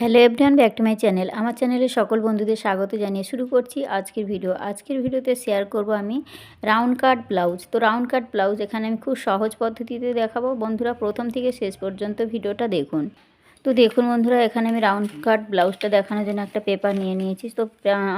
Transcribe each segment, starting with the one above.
Hello everyone back to my channel আমার চ্যানেলে সকল বন্ধুদের স্বাগত জানিয়ে শুরু করছি আজকের ভিডিও আজকের ভিডিওতে শেয়ার করব আমি রাউন্ড কাট ব্লাউজ তো রাউন্ড কাট ব্লাউজ এখানে আমি খুব সহজ পদ্ধতিতে দেখাবো। বন্ধুরা, প্রথম থেকে শেষ পর্যন্ত ভিডিওটা দেখুন। তো দেখুন বন্ধুরা, এখানে আমি রাউন্ড কাট ব্লাউজটা দেখানোর জন্য একটা পেপার নিয়ে নিয়েছি। তো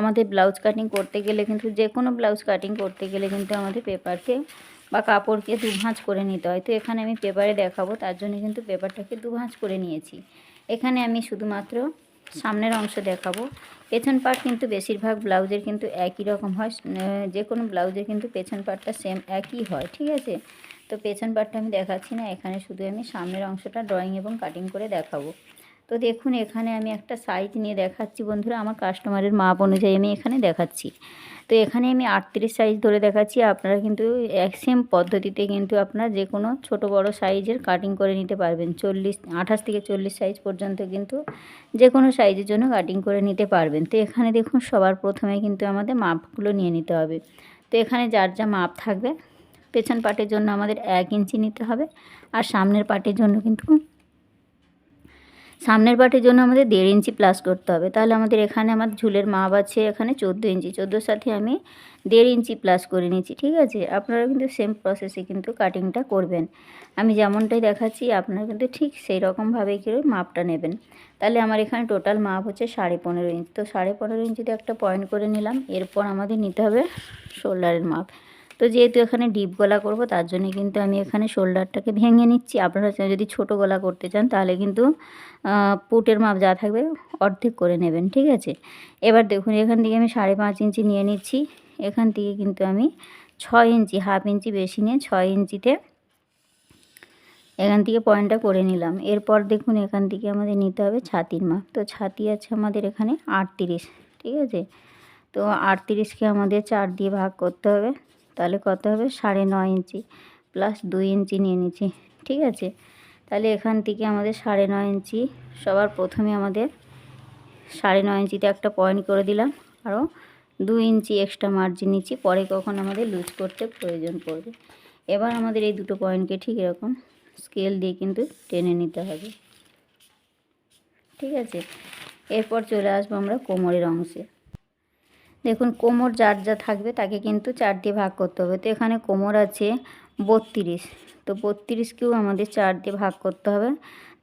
আমাদের ব্লাউজ কাটিং করতে গেলে কিন্তু যে কোনো ব্লাউজ কাটিং করতে গেলে কিন্তু আমাদের পেপারকে বা কাপড়কে দুভাঁজ করে নিতে হয়। তো এখানে আমি পেপারে দেখাবো। তার জন্য কিন্তু পেপারটাকে দুভাঁজ করে নিয়েছি। এখানে আমি শুধুমাত্র সামনের অংশ দেখাবো। পেছন পার্ট কিন্তু বেশিরভাগ ব্লাউজের কিন্তু একই রকম হয়। যে কোনো ব্লাউজের কিন্তু পেছন পার্টটা সেম একই হয়, ঠিক আছে? তো পেছন পার্টটা আমি দেখাচ্ছি না, এখানে শুধু আমি সামনের অংশটা ড্রয়িং এবং কাটিং করে দেখাবো। তো দেখুন, এখানে আমি একটা সাইজ নিয়ে দেখাচ্ছি বন্ধুরা, আমার কাস্টমারের মাপ অনুযায়ী আমি এখানে দেখাচ্ছি। তো এখানে আমি আটত্রিশ সাইজ ধরে দেখাচ্ছি, আপনারা কিন্তু এক সেম পদ্ধতিতে কিন্তু আপনারা যে কোনো ছোট বড় সাইজের কাটিং করে নিতে পারবেন। চল্লিশ, আঠাশ থেকে চল্লিশ সাইজ পর্যন্ত কিন্তু যে কোনো সাইজের জন্য কাটিং করে নিতে পারবেন। তো এখানে দেখুন, সবার প্রথমে কিন্তু আমাদের মাপগুলো নিয়ে নিতে হবে। তো এখানে যার যা মাপ থাকবে, পেছন পাটের জন্য আমাদের এক ইঞ্চি নিতে হবে, আর সামনের পাটের জন্য কিন্তু সামনের পাটের জন্য আমাদের দেড় ইঞ্চি প্লাস করতে হবে। তাহলে আমাদের এখানে আমার ঝুলের মাপ আছে এখানে চোদ্দ ইঞ্চি। চোদ্দোর সাথে আমি দেড় ইঞ্চি প্লাস করে নিচ্ছি, ঠিক আছে? আপনারা কিন্তু সেম প্রসেসে কিন্তু কাটিংটা করবেন। আমি যেমনটাই দেখাচ্ছি, আপনারা কিন্তু ঠিক সেই রকমভাবে করে মাপটা নেবেন। তাহলে আমার এখানে টোটাল মাপ হচ্ছে সাড়ে পনেরো ইঞ্চি। তো সাড়ে পনেরো ইঞ্চিতে একটা পয়েন্ট করে নিলাম। এরপর আমাদের নিতে হবে শোল্ডারের মাপ। তো যেহেতু এখানে ডিপ গলা করব, তার জন্য কিন্তু আমি এখানে শোল্ডারটাকে ভেঙে নিচ্ছি। আপনারা যদি ছোট গলা করতে চান, তাহলে কিন্তু পুটের মাপ যা থাকবে অর্ধেক করে নেবেন, ঠিক আছে? এবার দেখুন, এখান থেকে আমি সাড়ে পাঁচ ইঞ্চি নিয়ে নিচ্ছি। এখান থেকে কিন্তু আমি ছয় ইঞ্চি, হাফ ইঞ্চি বেশি নিয়ে ছয় ইঞ্চিতে এখান থেকে পয়েন্টটা করে নিলাম। এরপর দেখুন, এখান থেকে আমাদের নিতে হবে ছাতির মাপ। তো ছাতি আছে আমাদের এখানে আটত্রিশ, ঠিক আছে? তো আটত্রিশকে আমাদের চার দিয়ে ভাগ করতে হবে। তাহলে কত হবে? সাড়ে নয় ইঞ্চি প্লাস দুই ইঞ্চি নিয়ে নিচ্ছি, ঠিক আছে? তাহলে এখান থেকে আমাদের সাড়ে নয় ইঞ্চি, সবার প্রথমে আমাদের সাড়ে নয় ইঞ্চিতে একটা পয়েন্ট করে দিলাম আরও দুই ইঞ্চি এক্সট্রা মার্জিন নিচ্ছি, পরে কখন আমাদের লুজ করতে প্রয়োজন পড়বে। এবার আমাদের এই দুটো পয়েন্টকে ঠিক এরকম স্কেল দিয়ে কিন্তু টেনে নিতে হবে, ঠিক আছে? এরপর চলে আসব আমরা কোমরের অংশে। দেখুন, কোমর যার যা থাকবে তাকে কিন্তু চার দিয়ে ভাগ করতে হবে। তো এখানে কোমর আছে বত্রিশ। তো বত্রিশকেও আমাদের চার দিয়ে ভাগ করতে হবে।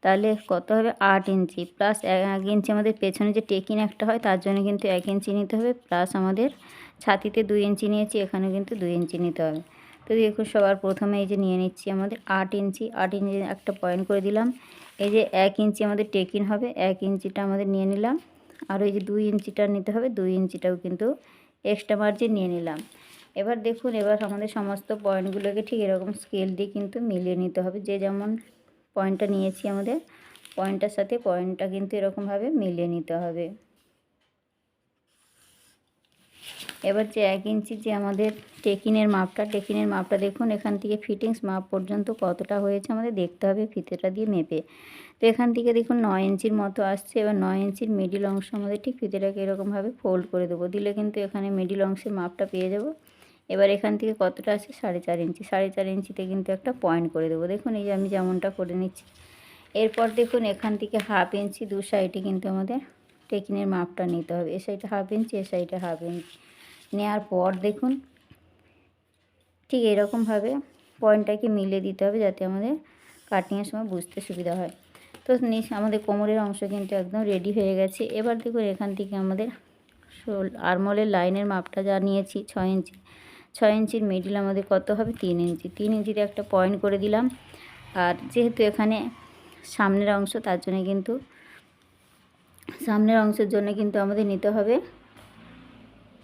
তাহলে কত হবে? আট ইঞ্চি। প্লাস এক ইঞ্চি আমাদের পেছনে যে টেকিন একটা হয়, তার জন্য কিন্তু এক ইঞ্চি নিতে হবে। প্লাস আমাদের ছাতিতে দুই ইঞ্চি নিয়েছি এখানে কিন্তু দুই ইঞ্চি নিতে হবে। তো দেখুন, সবার প্রথমে এই যে নিয়ে নিচ্ছি আমাদের আট ইঞ্চি। আট ইঞ্চি একটা পয়েন্ট করে দিলাম। এই যে এক ইঞ্চি আমাদের টেকিন হবে, এক ইঞ্চিটা আমাদের নিয়ে নিলাম। আর ওই যে দুই ইঞ্চিটা নিতে হবে, দুই ইঞ্চিটাও কিন্তু এক্সট্রা মার্জিন নিয়ে নিলাম। এবার দেখুন, এবার আমাদের সমস্ত পয়েন্টগুলোকে ঠিক এরকম স্কেল দিয়ে কিন্তু মিলিয়ে নিতে হবে। যে যেমন পয়েন্টটা নিয়েছি আমাদের পয়েন্টটার সাথে পয়েন্টটা কিন্তু এরকমভাবে মিলিয়ে নিতে হবে। এবার যে এক ইঞ্চি যে আমাদের টেকিনের মাপটা টেকিনের মাপটা দেখুন, এখান থেকে ফিটিংস মাপ পর্যন্ত কতটা হয়েছে আমাদের দেখতে হবে, ফিতেটা দিয়ে মেপে। তো এখান থেকে দেখুন নয় ইঞ্চির মতো আসছে। এবার নয় ইঞ্চির মিডিল অংশ আমাদের ঠিক ফিতেটাকে এরকমভাবে ফোল্ড করে দেবো। দিলে কিন্তু এখানে মিডিল অংশের মাপটা পেয়ে যাব। এবার এখান থেকে কতটা আছে সাড়ে চার ইঞ্চি। সাড়ে চার ইঞ্চিতে কিন্তু একটা পয়েন্ট করে দেবো। দেখুন এই যে আমি যেমনটা করে নিচ্ছি। এরপর দেখুন এখান থেকে হাফ ইঞ্চি দু সাইডে কিন্তু আমাদের টেকিনের মাপটা নিতে হবে। এ সাইডে হাফ ইঞ্চি, এ সাইডে হাফ ইঞ্চি। নেওয়ার পর দেখুন ঠিক এরকমভাবে পয়েন্টটাকে মিলে দিতে হবে যাতে আমাদের কাটিংয়ের সময় বুঝতে সুবিধা হয়। তো নিচ আমাদের কোমরের অংশ কিন্তু একদম রেডি হয়ে গেছে। এবার দেখুন এখান থেকে আমাদের শোল আরমোলের লাইনের মাপটা যা নিয়েছি, ছয় ইঞ্চি। ছয় ইঞ্চির মিডিল আমাদের কত হবে? তিন ইঞ্চি। তিন ইঞ্চিতে একটা পয়েন্ট করে দিলাম। আর যেহেতু এখানে সামনের অংশ, তার জন্য কিন্তু সামনের অংশের জন্য কিন্তু আমাদের নিতে হবে।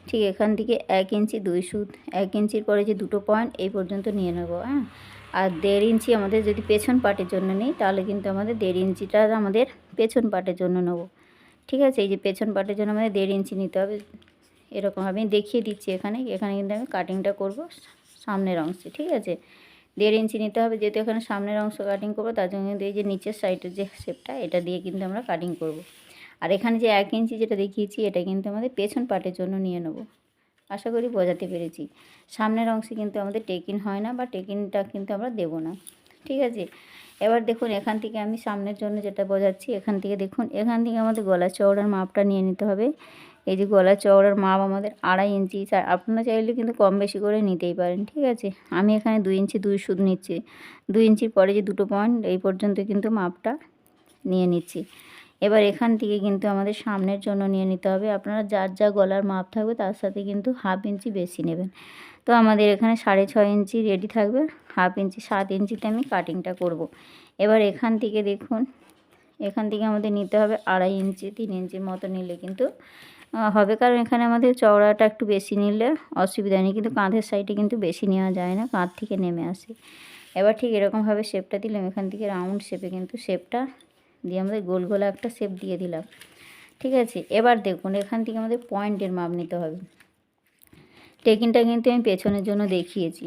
ঠিক এখান থেকে এক ইঞ্চি দুই সুত, এক ইঞ্চির পরে যে দুটো পয়েন্ট এই পর্যন্ত নিয়ে নেব হ্যাঁ? আর দেড় ইঞ্চি আমাদের যদি পেছন পাটের জন্য নিই, তাহলে কিন্তু আমাদের দেড় ইঞ্চিটা আমাদের পেছন পাটের জন্য নেব। ঠিক আছে? এই যে পেছন পাটের জন্য আমাদের দেড় ইঞ্চি নিতে হবে। এরকম আমি দেখিয়ে দিচ্ছি এখানে। এখানে কিন্তু আমি কাটিংটা করব সামনের অংশে। ঠিক আছে? দেড় ইঞ্চি নিতে হবে। যেহেতু এখানে সামনের অংশ কাটিং করব, তার জন্য কিন্তু এই যে নিচের সাইডের যে শেপটা এটা দিয়ে কিন্তু আমরা কাটিং করব। আর এখানে যে এক ইঞ্চি যেটা দেখিয়েছি, এটা কিন্তু আমাদের পেছন পাটের জন্য নিয়ে নেব। আশা করি বোঝাতে পেরেছি। সামনের অংশে কিন্তু আমাদের টেকিন হয় না বা টেকিনটা কিন্তু আমরা দেব না। ঠিক আছে? এবার দেখুন, এখান থেকে আমি সামনের জন্য যেটা বোঝাচ্ছি, এখান থেকে দেখুন, এখান থেকে আমাদের গলা চওড়ার মাপটা নিয়ে নিতে হবে। এই যে গলা চওড়ার মাপ আমাদের আড়াই ইঞ্চি আপনারা চাইলে কিন্তু কম বেশি করে নিতেই পারেন, ঠিক আছে? আমি এখানে দুই ইঞ্চি দুই সুদ নিচ্ছি। দুই ইঞ্চির পরে যে দুটো পয়েন্ট এই পর্যন্ত কিন্তু মাপটা নিয়ে নিচ্ছি। এবার এখান থেকে কিন্তু আমাদের সামনের জন্য নিয়ে নিতে হবে। আপনারা যার যা গলার মাপ থাকবে তার সাথে কিন্তু হাফ ইঞ্চি বেশি নেবেন। তো আমাদের এখানে সাড়ে ছয় ইঞ্চি রেডি থাকবে। হাফ ইঞ্চি, সাত ইঞ্চিতে আমি কাটিংটা করব। এবার এখান থেকে দেখুন, এখান থেকে আমাদের নিতে হবে আড়াই ইঞ্চি, তিন ইঞ্চির মতো নিলে কিন্তু হবে। কারণ এখানে আমাদের চওড়াটা একটু বেশি নিলে অসুবিধা নেই, কিন্তু কাঁধের সাইডে কিন্তু বেশি নেওয়া যায় না, কাঁধ থেকে নেমে আসে। এবার ঠিক এরকমভাবে শেপটা দিলাম। এখান থেকে রাউন্ড শেপে কিন্তু শেপটা দিয়ে আমাদের গোল গোলা একটা শেপ দিয়ে দিলাম। ঠিক আছে? এবার দেখুন, এখান থেকে আমাদের পয়েন্টের মাপ নিতে হবে। টেকিনটা কিন্তু আমি পেছনের জন্য দেখিয়েছি।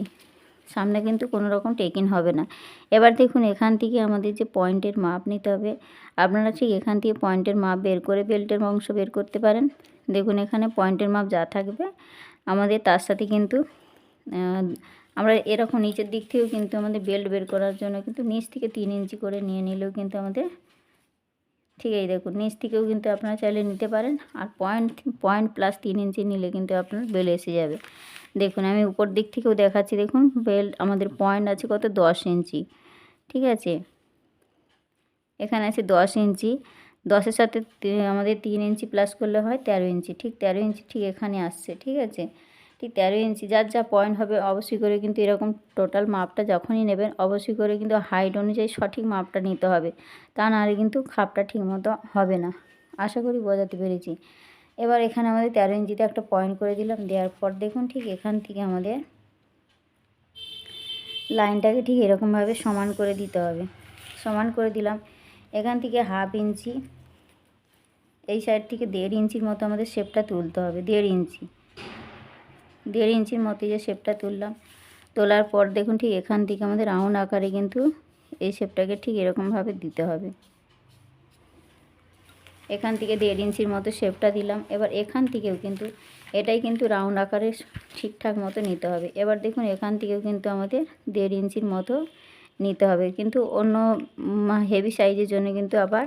সামনে কিন্তু কোনো রকম টেকিন হবে না। এবার দেখুন, এখান থেকে আমাদের যে পয়েন্টের মাপ নিতে হবে, আপনারা ঠিক এখান থেকে পয়েন্টের মাপ বের করে বেল্টের অংশ বের করতে পারেন। দেখুন, এখানে পয়েন্টের মাপ যা থাকবে, আমাদের তার সাথে কিন্তু আমরা এরকম নিচের দিক থেকেও কিন্তু আমাদের বেল্ট বের করার জন্য কিন্তু নিচ থেকে তিন ইঞ্চি করে নিয়ে নিলেও কিন্তু আমাদের ঠিক এই দেখুন, নিচ থেকেও কিন্তু আপনারা চাইলে নিতে পারেন আর পয়েন্ট পয়েন্ট প্লাস তিন ইঞ্চি নিলে কিন্তু আপনার বেল এসে যাবে। দেখুন, আমি উপর দিক থেকেও দেখাচ্ছি, দেখুন বেল্ট আমাদের পয়েন্ট আছে কত? দশ ইঞ্চি, ঠিক আছে? এখানে আছে দশ ইঞ্চি, দশের সাথে আমাদের তিন ইঞ্চি প্লাস করলে হয় তেরো ইঞ্চি, ঠিক তেরো ইঞ্চি ঠিক এখানে আসছে, ঠিক আছে? ঠিক তেরো ইঞ্চি, যার যা পয়েন্ট হবে অবশ্যই করে কিন্তু এরকম টোটাল মাপটা যখনই নেবেন, অবশ্যই করে কিন্তু হাইট অনুযায়ী সঠিক মাপটা নিতে হবে। তা নাহলে কিন্তু খাপটা ঠিক মতো হবে না। আশা করি বোঝাতে পেরেছি। এবার এখানে আমাদের তেরো ইঞ্চিতে একটা পয়েন্ট করে দিলাম। দেওয়ার পর দেখুন ঠিক এখান থেকে আমাদের লাইনটাকে ঠিক এরকমভাবে সমান করে দিতে হবে। সমান করে দিলাম। এখান থেকে হাফ ইঞ্চি, এই সাইড থেকে দেড় ইঞ্চির মতো আমাদের শেপটা তুলতে হবে, দেড় ইঞ্চি। দেড় ইঞ্চির মতো যে শেপটা তুললাম। তোলার পর দেখুন ঠিক এখান থেকে আমাদের রাউন্ড আকারে কিন্তু এই শেপটাকে ঠিক এরকমভাবে দিতে হবে। এখান থেকে দেড় ইঞ্চির মতো শেপটা দিলাম। এবার এখান থেকেও কিন্তু এটাই কিন্তু রাউন্ড আকারে ঠিকঠাক মতো নিতে হবে। এবার দেখুন এখান থেকেও কিন্তু আমাদের দেড় ইঞ্চির মতো নিতে হবে। কিন্তু অন্য হেভি সাইজের জন্য কিন্তু আবার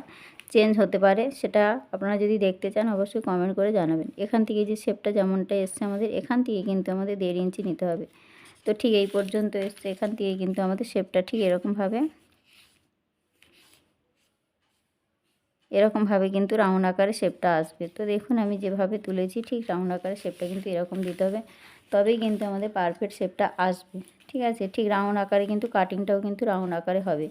চেঞ্জ হতে পারে, সেটা আপনারা যদি দেখতে চান অবশ্যই কমেন্ট করে জানাবেন। এখান থেকে যে শেপটা যেমনটা এসছে আমাদের, এখান থেকে কিন্তু আমাদের দেড় ইঞ্চি নিতে হবে। তো ঠিক এই পর্যন্ত এসছে, এখান থেকে কিন্তু আমাদের শেপটা ঠিক এরকমভাবে এরকমভাবে কিন্তু রাউন্ড আকারে শেপটা আসবে। তো দেখুন আমি যেভাবে তুলেছি, ঠিক রাউন্ড আকারে শেপটা কিন্তু এরকম দিতে হবে, তবেই কিন্তু আমাদের পারফেক্ট শেপটা আসবে। ঠিক আছে, ঠিক রাউন্ড আকারে কিন্তু কাটিংটাও কিন্তু রাউন্ড আকারে হবে।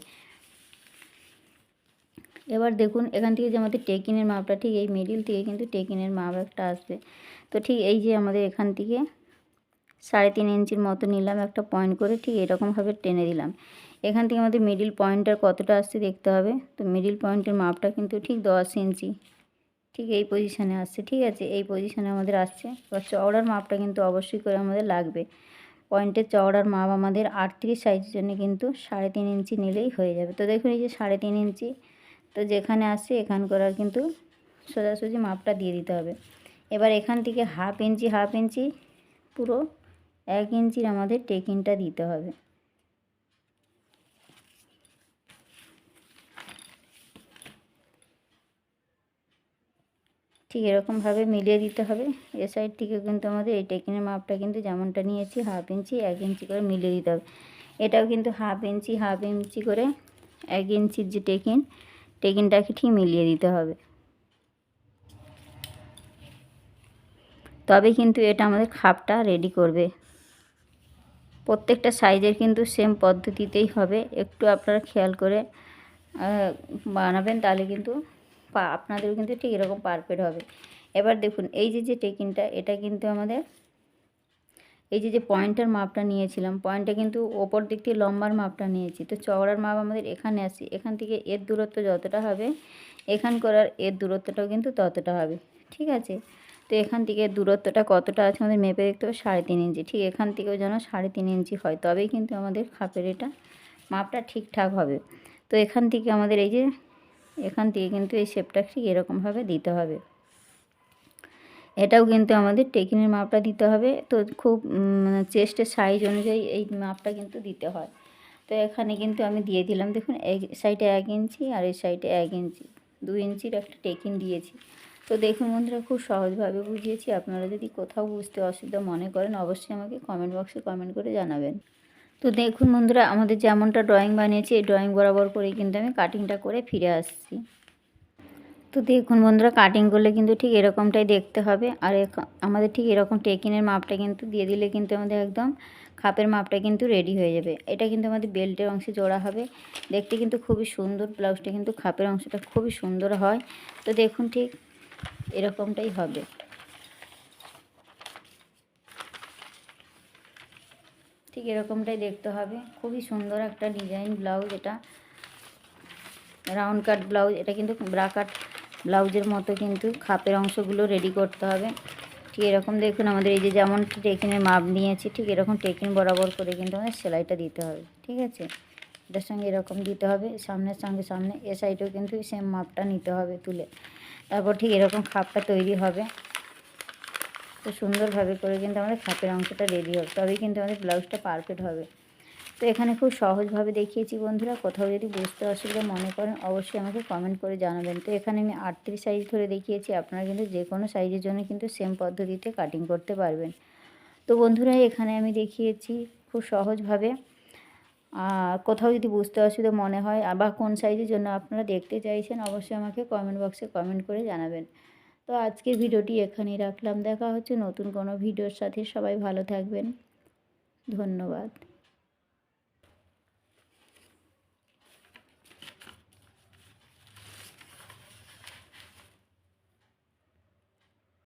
এবার দেখুন, এখান থেকে যে আমাদের টেকিনের মাপটা, ঠিক এই মিডিল থেকে কিন্তু টেকিনের মাপ একটা আসবে। তো ঠিক এই যে আমাদের এখান থেকে সাড়ে তিন ইঞ্চির মতো নিলাম একটা পয়েন্ট করে, ঠিক এরকমভাবে টেনে দিলাম। এখান থেকে আমাদের মিডিল পয়েন্টটার কতটা আসছে দেখতে হবে। তো মিডিল পয়েন্টের মাপটা কিন্তু ঠিক দশ ইঞ্চি, ঠিক এই পজিশানে আসছে, ঠিক আছে? এই পজিশানে আমাদের আসছে। এবার চওড়ার মাপটা কিন্তু অবশ্যই করে আমাদের লাগবে। পয়েন্টের চওড়ার মাপ আমাদের আটত্রিশ সাইজের জন্য কিন্তু সাড়ে তিন ইঞ্চি নিলেই হয়ে যাবে। তো দেখুন এই যে সাড়ে তিন ইঞ্চি তো যেখানে আসছে এখান করার কিন্তু সোজাসুজি মাপটা দিয়ে দিতে হবে। এবার এখান থেকে হাফ ইঞ্চি হাফ ইঞ্চি পুরো এক ইঞ্চির আমাদের টেকিংটা দিতে হবে। ঠিক এরকমভাবে মিলিয়ে দিতে হবে। এ সাইড থেকে কিন্তু আমাদের এই টেকিনের মাপটা কিন্তু যেমনটা নিয়েছি, হাফ ইঞ্চি, এক ইঞ্চি করে মিলিয়ে দিতে হবে। এটাও কিন্তু হাফ ইঞ্চি হাফ ইঞ্চি করে এক ইঞ্চির যে টেকিন টেকিনটাকে ঠিক মিলিয়ে দিতে হবে। তবে কিন্তু এটা আমাদের খাপটা রেডি করবে। প্রত্যেকটা সাইজের কিন্তু সেম পদ্ধতিতেই হবে। একটু আপনারা খেয়াল করে বানাবেন তাহলে কিন্তু আপনাদেরও কিন্তু ঠিক এরকম পারফেক্ট হবে। এবার দেখুন, এই যে যে টেকিনটা, এটা কিন্তু আমাদের এই যে যে পয়েন্টের মাপটা নিয়েছিলাম, পয়েন্টটা কিন্তু ওপর দিক থেকে লম্বার মাপটা নিয়েছি। তো চওড়ার মাপ আমাদের এখানে আসি এখান থেকে এর দূরত্ব যতটা হবে, এখান করার এর দূরত্বটাও কিন্তু ততটা হবে, ঠিক আছে? তো এখান থেকে দূরত্বটা কতটা আছে আমাদের মেপে দেখতে হবে, সাড়ে তিন ইঞ্চি, ঠিক এখান থেকেও যেন সাড়ে তিন ইঞ্চি হয়, তবেই কিন্তু আমাদের খাপের এটা মাপটা ঠিকঠাক হবে। তো এখান থেকে আমাদের এই যে, এখান থেকে কিন্তু এই শেপটা ঠিক এরকমভাবে দিতে হবে। এটাও কিন্তু আমাদের টেকিনের মাপটা দিতে হবে। তো খুব চেস্টের সাইজ অনুযায়ী এই মাপটা কিন্তু দিতে হয়। তো এখানে কিন্তু আমি দিয়ে দিলাম, দেখুন, এক সাইডে এক ইঞ্চি আর এই সাইডে এক ইঞ্চি। দু ইঞ্চির একটা টেকিন দিয়েছি। তো দেখুন বন্ধুরা, খুব সহজভাবে বুঝিয়েছি। আপনারা যদি কোথাও বুঝতে অসুবিধা মনে করেন, অবশ্যই আমাকে কমেন্ট বক্সে কমেন্ট করে জানাবেন। তো দেখুন বন্ধুরা, আমাদের যেমনটা ড্রয়িং বানিয়েছি, এই ড্রয়িং বরাবর করেই কিন্তু আমি কাটিংটা করে ফিরে আসছি। তো দেখুন বন্ধুরা কাটিং করলে কিন্তু ঠিক এরকমটাই দেখতে হবে। আর আমাদের ঠিক এরকম টেকিনের মাপটা কিন্তু দিয়ে দিলে কিন্তু আমাদের একদম খাপের মাপটা কিন্তু রেডি হয়ে যাবে। এটা কিন্তু আমাদের বেল্টের অংশে জোড়া হবে। দেখতে কিন্তু খুবই সুন্দর ব্লাউজটা কিন্তু খাপের অংশটা খুবই সুন্দর হয়। তো দেখুন ঠিক এরকমটাই হবে। ঠিক এরকমটাই দেখতে হবে। খুবই সুন্দর একটা ডিজাইন ব্লাউজ এটা। রাউন্ড কাট ব্লাউজ এটা কিন্তু ব্রা কাট ব্লাউজের মতো কিন্তু খাপের অংশগুলো রেডি করতে হবে। ঠিক এরকম দেখুন আমাদের এই যে যেমন টেকিনের মাপ নিয়েছি, ঠিক এরকম টেকিন বরাবর করে কিন্তু আমাদের সেলাইটা দিতে হবে, ঠিক আছে? এটার সঙ্গে এরকম দিতে হবে, সামনের সঙ্গে সামনে, এ সাইডেও কিন্তু সেম মাপটা নিতে হবে তুলে। তারপর ঠিক এরকম খাপটা তৈরি হবে। তো সুন্দরভাবে করে কিন্তু আমাদের খাপের অংশটা রেডি হবে, তবেই কিন্তু আমাদের ব্লাউজটা পারফেক্ট হবে। তো এখানে খুব সহজভাবে দেখিয়েছি বন্ধুরা। কোথাও যদি বুঝতে অসুবিধা মনে করেন, অবশ্যই আমাকে কমেন্ট করে জানাবেন। তো এখানে আমি আটত্রিশ সাইজ ধরে দেখিয়েছি, আপনারা কিন্তু যে কোনো সাইজের জন্য কিন্তু সেম পদ্ধতিতে কাটিং করতে পারবেন। তো বন্ধুরা, এখানে আমি দেখিয়েছি খুব সহজভাবে। আর কোথাও যদি বুঝতে অসুবিধা মনে হয় আবার কোন সাইজের জন্য আপনারা দেখতে চাইছেন, অবশ্যই আমাকে কমেন্ট বক্সে কমেন্ট করে জানাবেন। তো আজকের ভিডিওটি এখানেই রাখলাম। দেখা হচ্ছে নতুন কোনো ভিডিওর সাথে। সবাই ভালো থাকবেন। ধন্যবাদ।